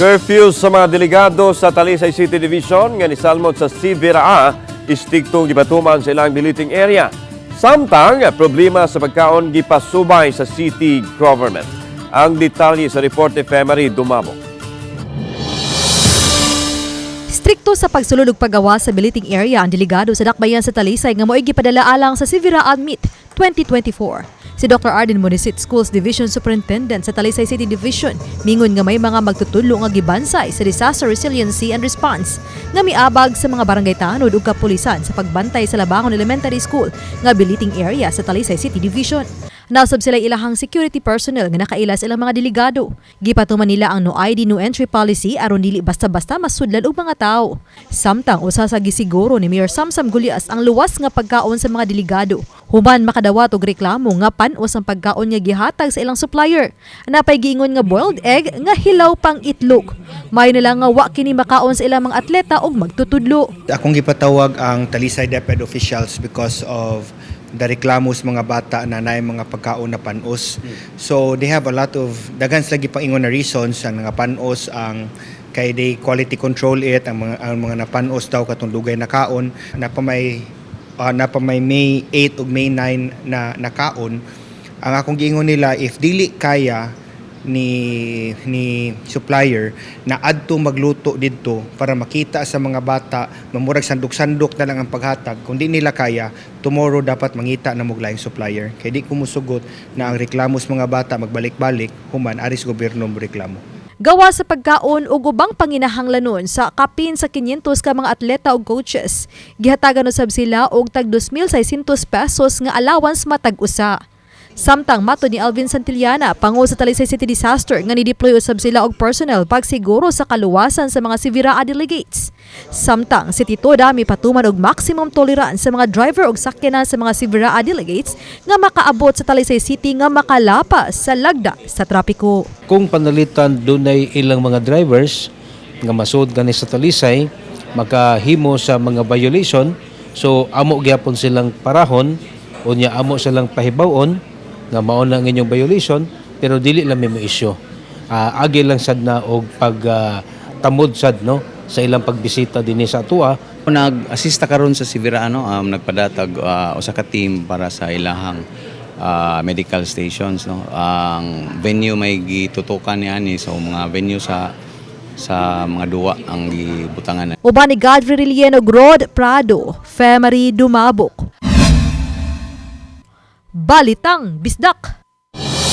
Curfew sa mga delegado sa Talisay City Division nga nisalmot sa Sibira istiktong gipatuman sa ilang deleting area. Samtang problema sa pagkaon gipasubay sa city government. Ang detalye sa report ni Femery Dumabo. Strikto sa pagsulod ug paggawa sa biliting area ang delegado sa Dakbayan sa Talisay nga mo'y gipadala alang sa Sivira Admit 2024. Si Dr. Arden Monisit Schools Division Superintendent sa Talisay City Division mingon nga may mga magtutulo nga gibansay sa disaster resiliency and response nga miabag sa mga barangay tanod ug kapulisan sa pagbantay sa Labangon Elementary School nga biliting area sa Talisay City Division. Nasab sila ilahang security personnel nga nakaila sa ilang mga delegado. Gipatuman nila ang no ID no entry policy aron dili basta-basta masudlan og mga tao. Samtang usa sa gisiguro ni Mayor Samsam Gulias ang luwas nga pagkaon sa mga delegado. Human makadawat og reklamo nga panos ang pagkaon nga gihatag sa ilang supplier. Napay giingon nga boiled egg nga hilaw pang itlog. May nila nga wa kini makaon sa ilang mga atleta og magtutudlo. Akong gipatawag ang Talisay DepEd officials because of the reklamos mga bata na naay mga pagkaon na panos. So they have a lot of daghan sila gipaingon na reasons ang mga panos ang kay they quality control it ang mga ang mga napanos daw katong dugay na kaon na pa may uh, na pa may May 8 ug May 9 na nakaon ang akong giingon nila if dili kaya ni ni supplier na adto magluto didto para makita sa mga bata mamurag sandok-sandok na lang ang paghatag. Kung di nila kaya tomorrow dapat mangita na muglaing supplier. Kay di ko musugot na ang reklamo sa mga bata magbalik-balik human aris gobyerno mo reklamo Gawa sa pagkaon ug ubang panginahanglanon sa kapin sa 500 ka mga atleta ug coaches. Gihatagan usab sila og tag 2,600 pesos nga allowance matag usa. Samtang mato ni Alvin Santillana, pangu sa Talisay City Disaster nga ni-deploy usab sila og personnel pagsiguro sa kaluwasan sa mga Siviraa delegates. Samtang si Tito Dami patuman og maximum tolerance sa mga driver og sakyanan sa mga Siviraa delegates nga makaabot sa Talisay City nga makalapas sa lagda sa trapiko. kung panalitan dunay ilang mga drivers nga masud gani sa talisay makahimo sa mga violation so amo gyapon silang parahon unya amo silang pahibawon nga mao na ang inyong violation pero dili lang may issue Ah, agi lang sad na og pag ah, tamod sad no sa ilang pagbisita dinhi sa atua Nag-assista karon sa Sivira ano, um, nagpadatag uh, usa ka team para sa ilahang uh, medical stations no. Ang venue may gitutukan ni ani so mga venue sa sa mga duwa ang gibutangan Uban ni Godfrey Relieno Grod Prado, Femery Dumabok. Balitang Bisdak.